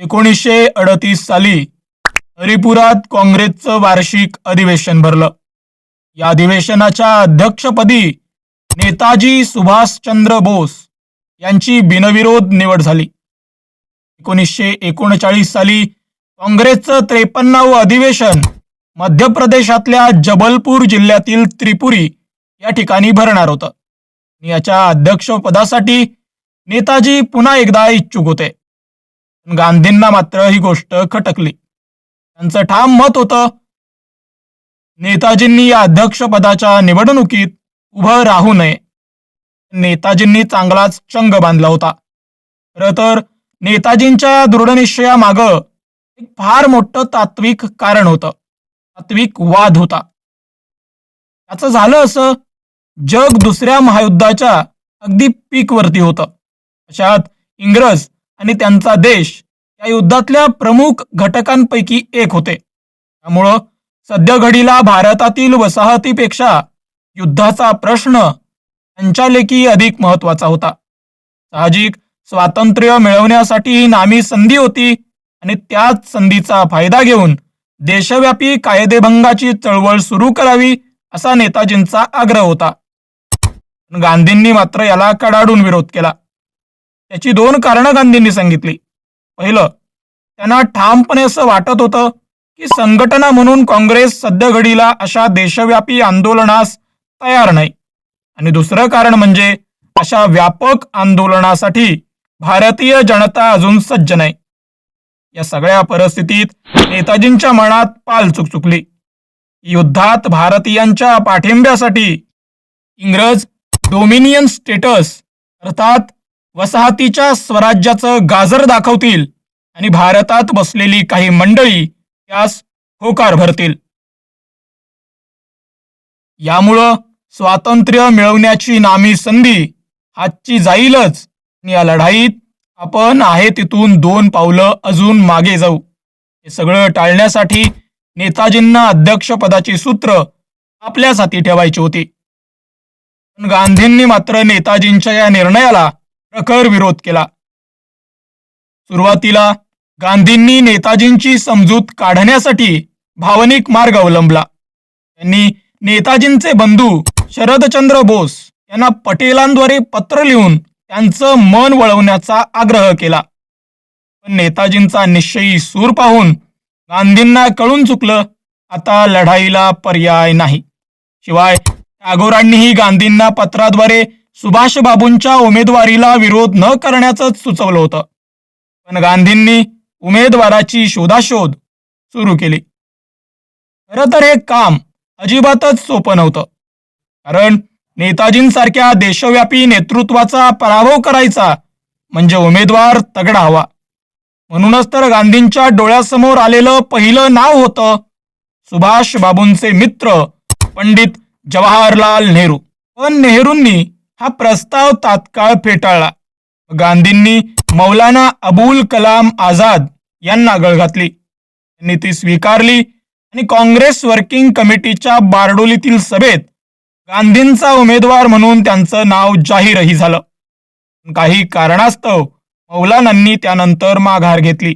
एकोणीसशे अडतीस साली हरिपुरात काँग्रेसचं वार्षिक अधिवेशन भरलं. या अधिवेशनाच्या अध्यक्षपदी नेताजी सुभाषचंद्र बोस यांची बिनविरोध निवड झाली. एकोणीसशे एकोणचाळीस साली काँग्रेसचं त्रेपन्नावं अधिवेशन मध्य प्रदेशातल्या जबलपूर जिल्ह्यातील त्रिपुरी या ठिकाणी भरणार होतं. याच्या अध्यक्षपदासाठी नेताजी पुन्हा एकदा इच्छुक होते. गांधींना मात्र ही गोष्ट खटकली. त्यांचं ठाम मत होतं नेताजींनी या अध्यक्षपदाच्या निवडणुकीत उभं राहू नये. नेताजींनी चांगलाच चंग बांधला होता. खरं तर नेताजींच्या दृढनिश्चया मागं एक फार मोठं तात्विक कारण होतं. तात्विक वाद होता. त्याचं झालं असं जग दुसऱ्या महायुद्धाच्या अगदी पीकवरती होतं. अशात इंग्रज आणि त्यांचा देश या युद्धातल्या प्रमुख घटकांपैकी एक होते. त्यामुळं सध्या घडीला भारतातील वसाहतीपेक्षा युद्धाचा प्रश्न त्यांच्या लेखी अधिक महत्त्वाचा होता. साहजिक स्वातंत्र्य मिळवण्यासाठी ही नामी संधी होती आणि त्याच संधीचा फायदा घेऊन देशव्यापी कायदेभंगाची चळवळ सुरू करावी असा नेताजींचा आग्रह होता. गांधींनी मात्र याला कडाडून विरोध केला. याची दोन कारणं गांधींनी सांगितली. पहिलं त्यांना ठामपणे असं वाटत होतं की संघटना म्हणून काँग्रेस सध्या घडीला अशा देशव्यापी आंदोलनास तयार नाही. आणि दुसरं कारण म्हणजे अशा व्यापक आंदोलनासाठी भारतीय जनता अजून सज्ज नाही. या सगळ्या परिस्थितीत नेताजींच्या मनात पाल चुकचुकली. युद्धात भारतीयांच्या पाठिंब्यासाठी इंग्रज डोमिनियन स्टेटस अर्थात वसाहतीच्या स्वराज्याचं गाजर दाखवतील आणि भारतात बसलेली काही मंडळी त्यास होकार भरतील. यामुळं स्वातंत्र्य मिळवण्याची नामी संधी हातची जाईलच आणि या लढाईत आपण आहे तिथून दोन पावलं अजून मागे जाऊ. हे सगळं टाळण्यासाठी नेताजींना अध्यक्षपदाची सूत्र आपल्या साथी ठेवायची होती. पण गांधींनी मात्र नेताजींच्या या निर्णयाला प्रखर विरोध केला. सुरुवातीला गांधींनी नेताजींची समजूत काढण्यासाठी भावनिक मार्ग अवलंबला. त्यांनी नेताजींचे बंधू शरदचंद्र बोस यांना पटेलांद्वारे पत्र लिहून त्यांचं मन वळवण्याचा आग्रह केला. पण नेताजींचा निश्चयी सूर पाहून गांधींना कळून चुकलं आता लढाईला पर्याय नाही. शिवाय टागोरांनीही गांधींना पत्राद्वारे सुभाषबाबूंच्या उमेदवारीला विरोध न करण्याचंच सुचवलं होतं. पण गांधींनी उमेदवाराची शोधाशोध सुरू केली. खरं तर हे काम अजिबातच सोपं नव्हतं. कारण नेताजींसारख्या देशव्यापी नेतृत्वाचा पराभव करायचा म्हणजे उमेदवार तगडा हवा. म्हणूनच तर गांधींच्या डोळ्यासमोर आलेलं पहिलं नाव होतं सुभाष बाबूंचे मित्र पंडित जवाहरलाल नेहरू. पण नेहरूंनी हा प्रस्ताव तात्काळ फेटाळला. गांधींनी मौलाना अबुल कलाम आझाद यांना गळ घातली. त्यांनी ती स्वीकारली आणि काँग्रेस वर्किंग कमिटीच्या बारडोलीतील सभेत गांधींचा उमेदवार म्हणून त्यांचं नाव जाहीरही झालं. काही कारणास्तव मौलानांनी त्यानंतर माघार घेतली.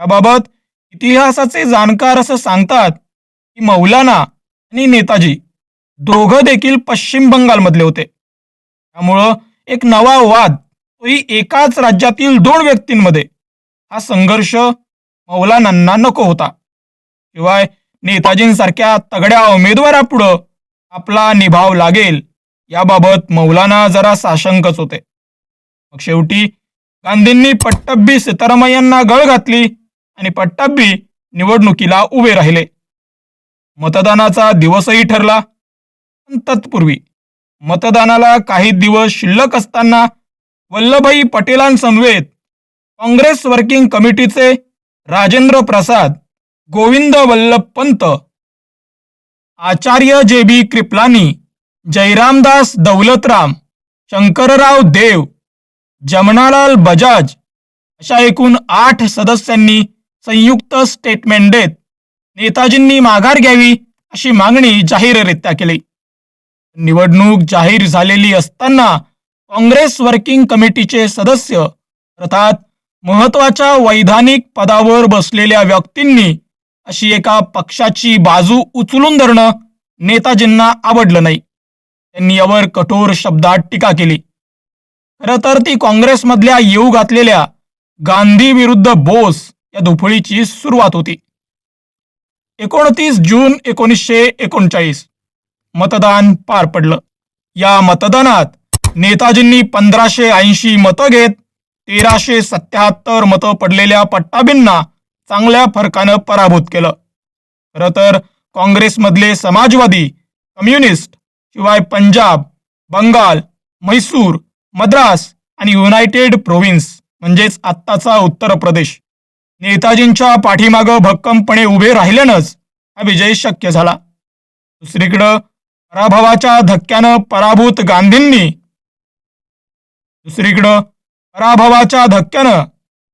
याबाबत इतिहासाचे जाणकार असं सांगतात की मौलाना आणि नेताजी दोघं देखील पश्चिम बंगालमधले होते. त्यामुळं एक नवा वाद तोही एकाच राज्यातील दोन व्यक्तींमध्ये हा संघर्ष मौलानांना नको होता. शिवाय नेताजींसारख्या तगड्या उमेदवारापुढं आपला निभाव लागेल याबाबत मौलाना जरा साशंकच होते. मग शेवटी गांधींनी पट्टब्बी सीतारामय्यांना गळ घातली आणि पट्टब्बी निवडणुकीला उभे राहिले. मतदानाचा दिवसही ठरला पण तत्पूर्वी मतदानाला काही दिवस शिल्लक असताना वल्लभभाई पटेलांसमवेत काँग्रेस वर्किंग कमिटीचे राजेंद्र प्रसाद गोविंद वल्लभ पंत आचार्य जे बी कृपलानी जयरामदास दौलतराम शंकरराव देव जमनालाल बजाज अशा एकूण आठ सदस्यांनी संयुक्त स्टेटमेंट देत नेताजींनी माघार घ्यावी अशी मागणी जाहीररित्या केली. निवडणूक जाहीर झालेली असताना काँग्रेस वर्किंग कमिटीचे सदस्य अर्थात महत्त्वाच्या वैधानिक पदावर बसलेल्या व्यक्तींनी अशी एका पक्षाची बाजू उचलून धरणं नेताजींना आवडलं नाही. त्यांनी यावर कठोर शब्दात टीका केली. खरं तर ती काँग्रेसमधल्या येऊ घातलेल्या गांधी विरुद्ध बोस या दुफळीची सुरुवात होती. एकोणतीस जून एकोणीसशे एकोणचाळीस मतदान पार पडलं. या मतदानात नेताजींनी पंधराशे ऐंशी मतं घेत तेराशे सत्याहत्तर मतं पडलेल्या पट्टाबींना चांगल्या फरकानं पराभूत केलं. खरं तर काँग्रेसमधले समाजवादी कम्युनिस्ट शिवाय पंजाब बंगाल म्हैसूर मद्रास आणि युनायटेड प्रोव्हिन्स म्हणजेच आत्ताचा उत्तर प्रदेश. नेताजींच्या पाठीमागं भक्कमपणे उभे राहिल्यानंच हा विजय शक्य झाला. दुसरीकडं पराभवाच्या धक्क्यानं पराभूत गांधींनी. दुसरीकडं पराभवाच्या धक्क्यानं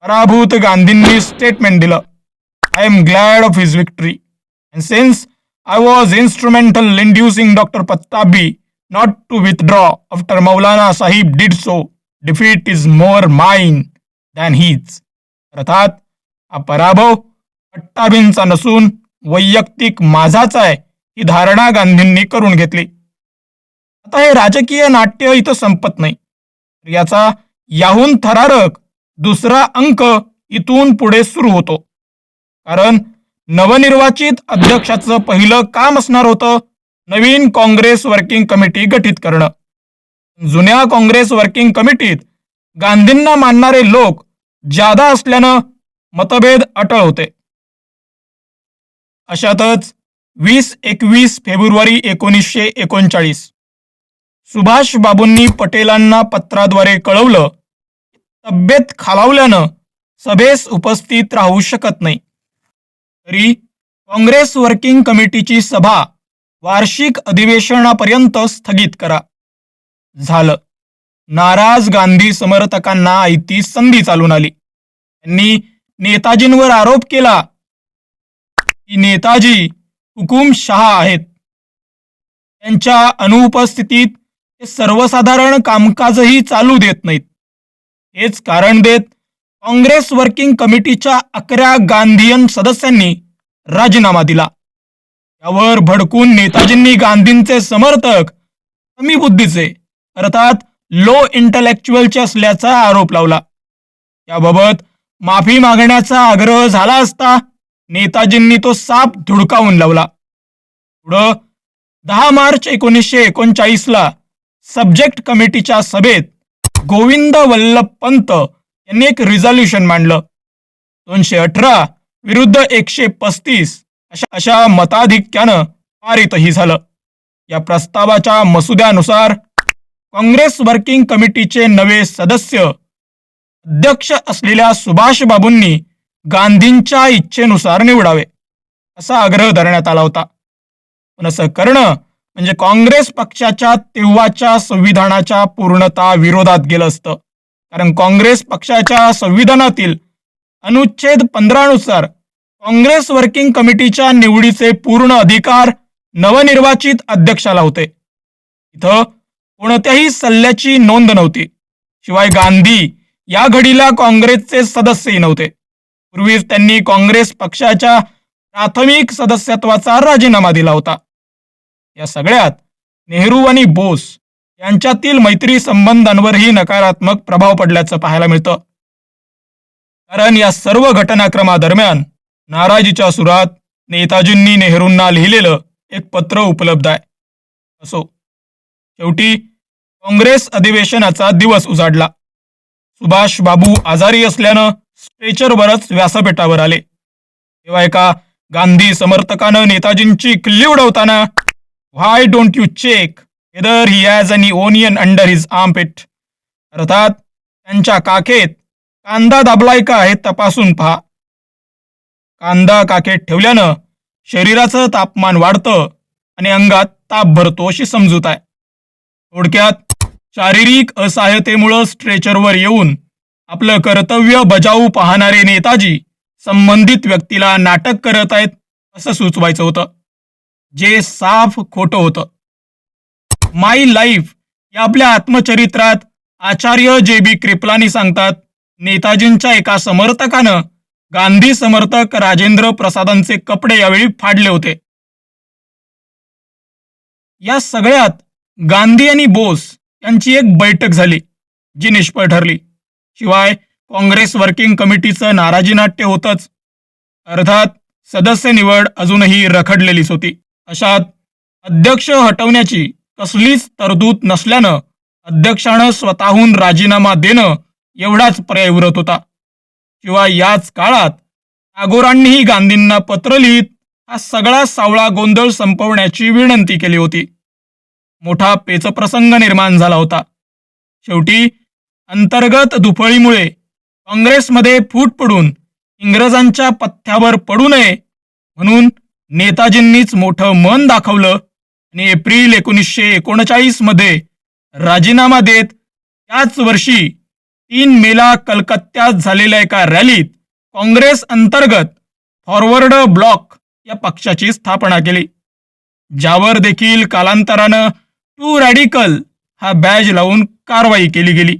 पराभूत गांधींनी स्टेटमेंट दिलं. I am glad of his victory and since I was instrumental inducing doctor Pattabhi not to withdraw after Maulana Sahib did so defeat is more mine than his अर्थात हा पराभव पट्टाबींचा नसून वैयक्तिक माझाच आहे. ही धारणा गांधींनी करून घेतली. आता हे राजकीय नाट्य इथं संपत नाही. याचा याहून थरारक दुसरा अंक इथून पुढे सुरू होतो. कारण नवनिर्वाचित अध्यक्षाचं पहिलं काम असणार होतं नवीन काँग्रेस वर्किंग कमिटी गठीत करणं. जुन्या काँग्रेस वर्किंग कमिटीत गांधींना मानणारे लोक जादा असल्यानं मतभेद अटळ होते. अशातच वीस एकवीस फेब्रुवारी एकोणीसशे एकोणचाळीस. सुभाष बाबूंनी पटेलांना पत्राद्वारे कळवलं तब्येत खालावल्यानं सभेस उपस्थित राहू शकत नाही. तरी काँग्रेस वर्किंग कमिटीची सभा वार्षिक अधिवेशनापर्यंत स्थगित करा. झालं. नाराज गांधी समर्थकांना आयती संधी चालून आली. त्यांनी नेताजींवर आरोप केला की नेताजी हुकुमशहा आहेत. त्यांच्या अनुपस्थितीत ते सर्वसाधारण कामकाजही चालू देत नाहीत. हेच कारण देत काँग्रेस वर्किंग कमिटीच्या अकरा गांधीयन सदस्यांनी राजीनामा दिला. यावर भडकून नेताजींनी गांधींचे समर्थक कमी बुद्धीचे अर्थात लो इंटलेक्च्युअलचे असल्याचा आरोप लावला. याबाबत माफी मागण्याचा आग्रह झाला असता नेताजींनी तो साप धुडकावून लावला. पुढं दहा मार्च एकोणीसशे एकोणचाळीसला सब्जेक्ट कमिटीच्या सभेत गोविंद वल्लभ पंत यांनी एक रिझॉल्युशन मांडलं. दोनशे अठरा विरुद्ध एकशे पस्तीस अशा अशा मताधिक्यानं पारितही झालं. या प्रस्तावाच्या मसुद्यानुसार काँग्रेस वर्किंग कमिटीचे नवे सदस्य अध्यक्ष असलेल्या सुभाष बाबूंनी गांधींच्या इच्छेनुसार निवडावे असा आग्रह धरण्यात आला होता. पण असं करणं म्हणजे काँग्रेस पक्षाच्या तेव्हाच्या संविधानाच्या पूर्णता विरोधात गेलं असतं. कारण काँग्रेस पक्षाच्या संविधानातील अनुच्छेद पंधरानुसार काँग्रेस वर्किंग कमिटीच्या निवडीचे पूर्ण अधिकार नवनिर्वाचित अध्यक्षाला होते. इथं कोणत्याही सल्ल्याची नोंद नव्हती. शिवाय गांधी या घडीला काँग्रेसचे सदस्यही नव्हते. पूर्वीच त्यांनी काँग्रेस पक्षाच्या प्राथमिक सदस्यत्वाचा राजीनामा दिला होता. या सगळ्यात नेहरू आणि बोस यांच्यातील मैत्री संबंधांवरही नकारात्मक प्रभाव पडल्याचं पाहायला मिळतं. कारण या सर्व घटनाक्रमादरम्यान नाराजीच्या सुरात नेताजींनी नेहरूंना लिहिलेलं एक पत्र उपलब्ध आहे. असो शेवटी काँग्रेस अधिवेशनाचा दिवस उजाडला. सुभाष बाबू आजारी असल्यानं स्ट्रेचरवरच व्यासपीठावर आले. तेव्हा एका गांधी समर्थकानं नेताजींची किल्ली उडवताना why don't you check whether he has any onion under his armpit अर्थात त्यांच्या काखेत कांदा दाबलाय का हे तपासून पहा. कांदा काखेत ठेवल्यानं शरीराचं तापमान वाढतं आणि अंगात ताप भरतो अशी समजूत आहे. थोडक्यात शारीरिक असहायतेमुळं स्ट्रेचरवर येऊन आपलं कर्तव्य बजावू पाहणारे नेताजी संबंधित व्यक्तीला नाटक करत आहेत असं सुचवायचं होतं. जे साफ खोटं होतं. माय लाईफ या आपल्या आत्मचरित्रात आचार्य जे बी क्रिपलानी सांगतात नेताजींच्या एका समर्थकानं गांधी समर्थक राजेंद्र प्रसादांचे कपडे यावेळी फाडले होते. या सगळ्यात गांधी आणि बोस यांची एक बैठक झाली जी निष्फळ ठरली. शिवाय काँग्रेस वर्किंग कमिटीचं नाराजी नाट्य होतच. अर्थात सदस्य निवड अजूनही रखडलेलीच होती. अशात अध्यक्ष हटवण्याची कसलीच तरतूद नसल्यानं अध्यक्षानं स्वतःहून राजीनामा देणं एवढाच पर्याय उरत होता. शिवाय याच काळात टागोरांनीही गांधींना पत्र लिहित हा सगळा सावळा गोंधळ संपवण्याची विनंती केली होती. मोठा पेचप्रसंग निर्माण झाला होता. शेवटी अंतर्गत दुफळीमुळे काँग्रेसमध्ये फूट पडून इंग्रजांच्या पथ्यावर पडू नये म्हणून नेताजींनीच मोठं मन दाखवलं आणि एप्रिल एकोणीसशे एकोणचाळीसमध्ये राजीनामा देत त्याच वर्षी तीन मेला कलकत्त्यात झालेल्या एका रॅलीत काँग्रेस अंतर्गत फॉरवर्ड ब्लॉक या पक्षाची स्थापना केली. ज्यावर देखील कालांतरानं टू रॅडिकल हा बॅज लावून कारवाई केली गेली.